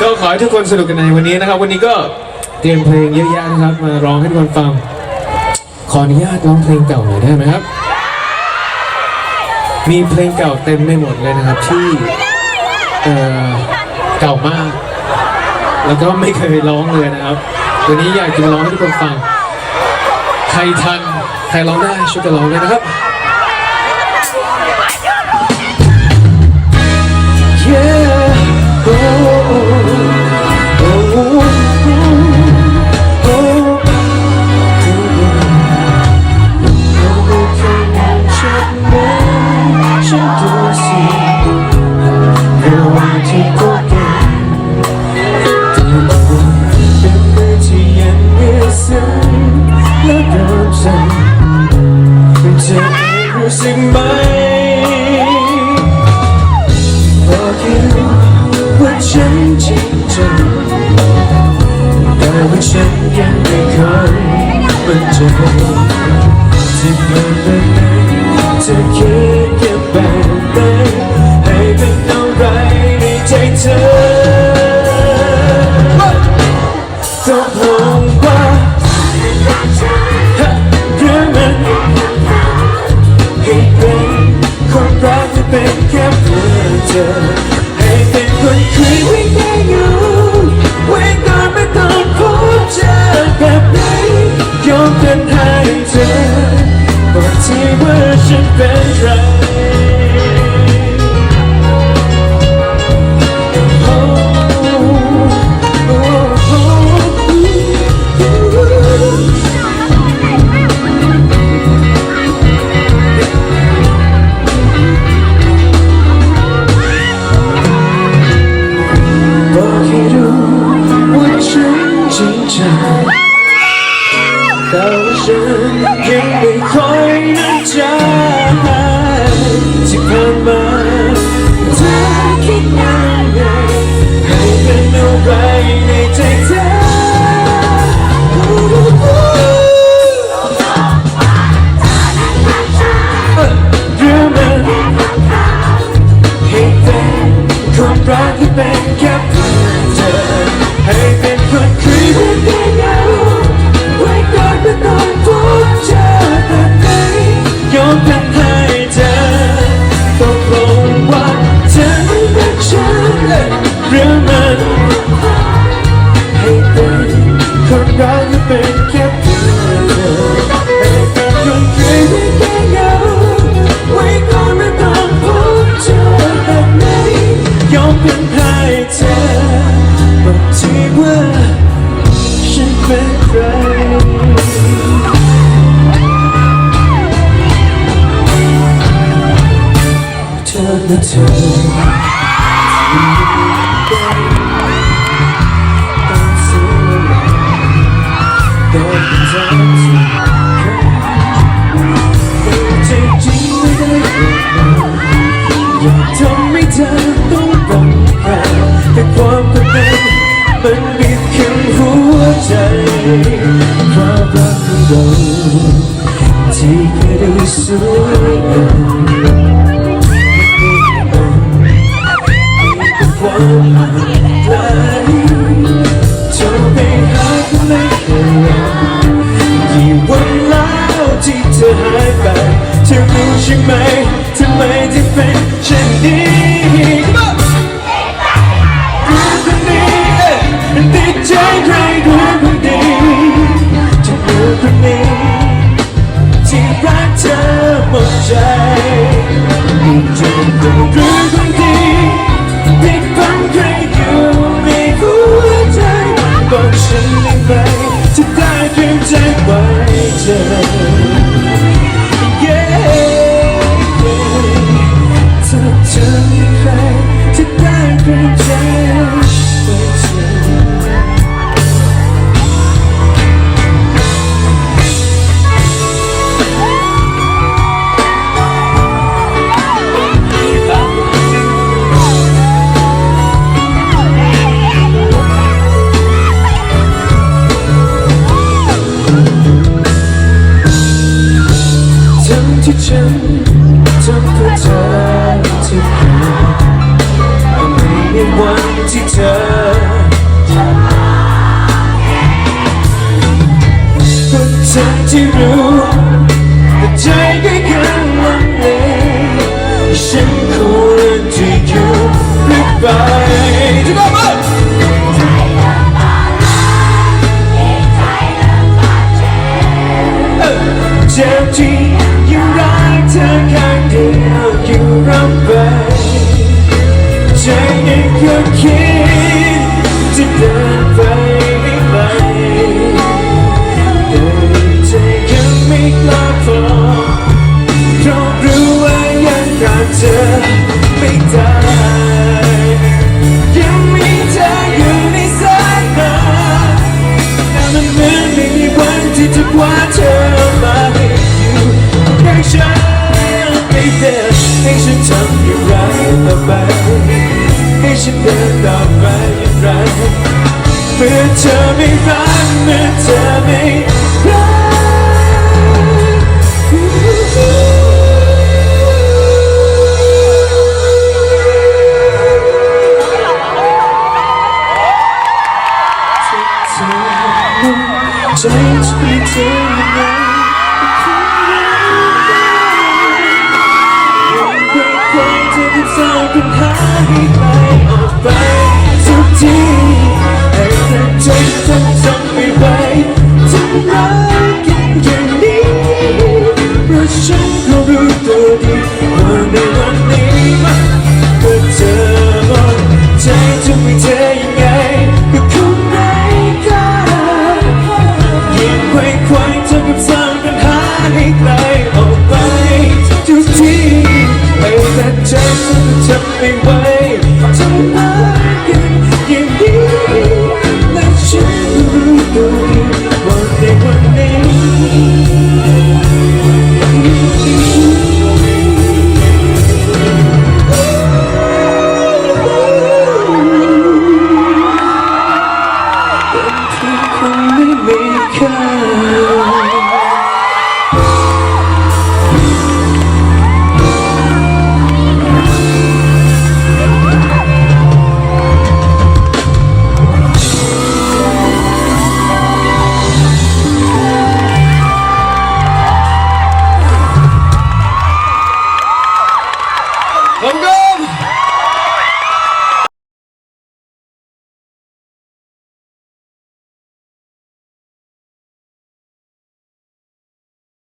ก็ขอให้ทุกคนสนุกกันในวันนี้นะครับ วันนี้ก็เตรียมเพลงเยอะแยะนะครับ มาร้องให้ทุกคนฟัง ขออนุญาตร้องเพลงเก่าหน่อยได้ไหมครับ มีเพลงเก่าเต็มไม่หมดเลยนะครับที่เอ่อเก่ามาก แล้วก็ไม่เคยร้องเลยนะครับ วันนี้อยากจะร้องให้ทุกคนฟัง ใครทัน ใครร้องได้ช่วยกันร้องเลยนะครับ เองรู้สึกไหมบอกแค่ว่าฉันจริงจังแต่ว่าฉันยังไม่เคยมั่นใจที่เป็นแบบไหนจะคิดแค่แบบ ธอให้เป็นคนคุยไว้ได้อยู่ไว้ก่อนไม่ต้องพบเจอแบบไหนยอมเป็นให้เธอบอกทีว่าฉันเป็นใคร และเธอต้องเสียเวลาต้องเป็นเธอที่เคยใจจริงไม่ได้อกมาอย่าทำให้เธอต้องรำคาญแต่ความกดดันมันบีบคั้นหัวใจความรักของเราที่เคยได้สวยงาม ที่เธอหายไปเธอดูใช่ไหมทำไมที่เป็นเช่นนี้รู้คนนี้เอ๊ะติดใจใครรู้คนดีจะรู้คนนี้ที่รักเธอหมดใจ งที่ฉันทำเพื่อเธอทุกเดียวไม่มีวันที่เธอคนทั้งที่รู้แต่ใจก็ยังลังเลฉันควรที่อยู่หรือไปทุกคนเจ็บที่ ธอข้างเดียวอยู่ร่ำไปใจยังคงคิดจะเดินไปให้ไกลแต่ใจยังไม่กล้าพอเพราะรู้ว่ายังรักเธอไม่ได้ยังมีเธออยู่ในสายตาแต่มันเหมือนไม่มีวันที่จะคว้าเธอ เดินต่อไปอย่างไรเมื่อเธอไม่รักเมื่อเธอไม่รักเธอใจจะมีเธอยังไไกลออกไปทุกทีไม่แต่ใจฉันจะไม่ไหวทำไม